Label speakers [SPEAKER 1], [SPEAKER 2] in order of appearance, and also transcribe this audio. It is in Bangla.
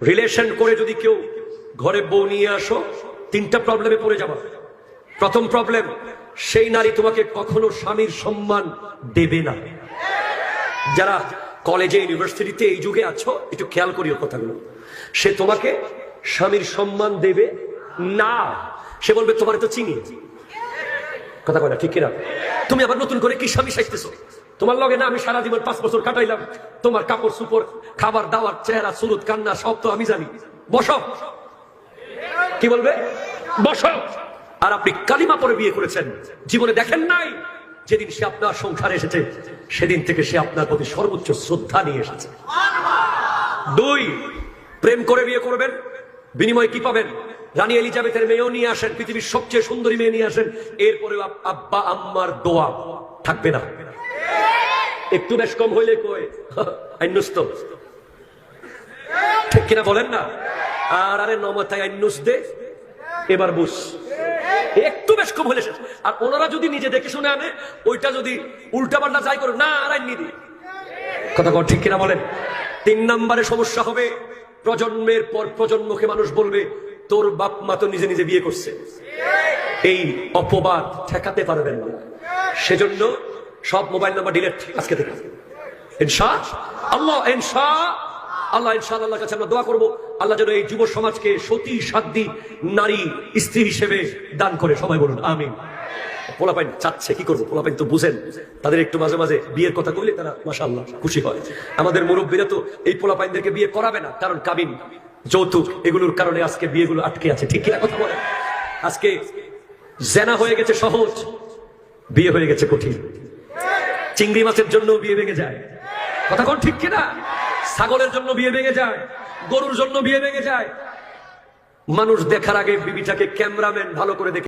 [SPEAKER 1] রিলেশন করে যদি কেউ ঘরে বউ নিয়ে আসো, তিনটা প্রবলেমে পড়ে যাবা। প্রথম প্রবলেম, সেই নারী তোমাকে কখনো স্বামীর সম্মান দেবে না। যারা কলেজে, ইউনিভার্সিটিতে এই যুগে আছো, একটু খেয়াল করিও কথাগুলো। সে তোমাকে স্বামীর সম্মান দেবে না। সে বলবে, তোমার তো চিনি? কথা কয় না, ঠিক কিনা? তুমি আবার নতুন করে কি স্বামী সাজতেছো? তোমার লগে না আমি সারা জীবন পাঁচ বছর কাটাইলাম। তোমার কাপড় সুপর খাবার দাবার, চেহারা, সুরত, কান্না, সব তো আমি জানি। বসো। কি বলবে? বসো। আর আপনি কালিমা পরে বিয়ে করেছেন। জীবনে দেখেন নাই যেদিন সে আপনার সংসারে এসেছে, সেদিন থেকে সে আপনার প্রতি সর্বোচ্চ শ্রদ্ধা নিয়ে এসেছে। দুই, প্রেম করে বিয়ে করবেন। বিনিময় কি পাবেন? রানী এলিজাবেথের মেয়েও নিয়ে আসেন, পৃথিবীর সবচেয়ে সুন্দরী মেয়ে নিয়ে আসেন। এরপরে আব্বা, আম্মার দোয়া থাকবে না। একটু বেশ কম হইলে কই? ঠিক কিনা বলেন না? আর আরে নমতায় আইনুস দে এবার বুস একটু বেশ কম হলে শেষ। আর ওনারা যদি নিজে দেখে শুনে আনে, ওইটা যদি উল্টা পাল্টা যাই করে না, আর আইনি কথা কর ঠিক কিনা বলেন? তিন নম্বরে সমস্যা হবে, প্রজন্মের পর প্রজন্মকে মানুষ বলবে, তোর বাপ মা তো নিজে নিজে বিয়ে করছে। এই অপবাদ ঠেকাতে পারবেন না। সেজন্য সব মোবাইল নাম্বার ডিলেট আজকে থেকে। ইনশা, আল্লাহ ইনশা, আল্লাহ ইনশাল আল্লাহর কাছে আমরা দোয়া করব। আল্লাহ যেন এই যুব সমাজকে সতী সাধ্যী নারী, স্ত্রী হিসেবে দান করে। সবাই বলুন, আমিন। পোলাপাইন চাচ্ছে, কি করব? পোলাপাইন তো বুঝেন। তাদের একটু মাঝে মাঝে বিয়ের কথা বললে তারা মাসাল্লাহ খুশি হয়। আমাদের মুরব্বীরা তো এই পোলাপাইনদেরকে বিয়ে করাবে না, কারণ কাবিন, যৌতুক এগুলোর কারণে আজকে বিয়েগুলো আটকে আছে। ঠিক কিনা কথা বলে আজকে জেনা হয়ে গেছে সহজ, বিয়ে হয়ে গেছে কঠিন। চিংড়ি মাছের জন্য বিয়ে ভেঙে যায়। কথা কোন ঠিক কিনা? ছাগলের জন্য বিয়ে ভেঙে যায়, গরুর জন্য বিয়ে ভেঙে যায়। মানুষ দেখার আগে বিবিটাকে ক্যামেরাম্যান ভালো করে দেখে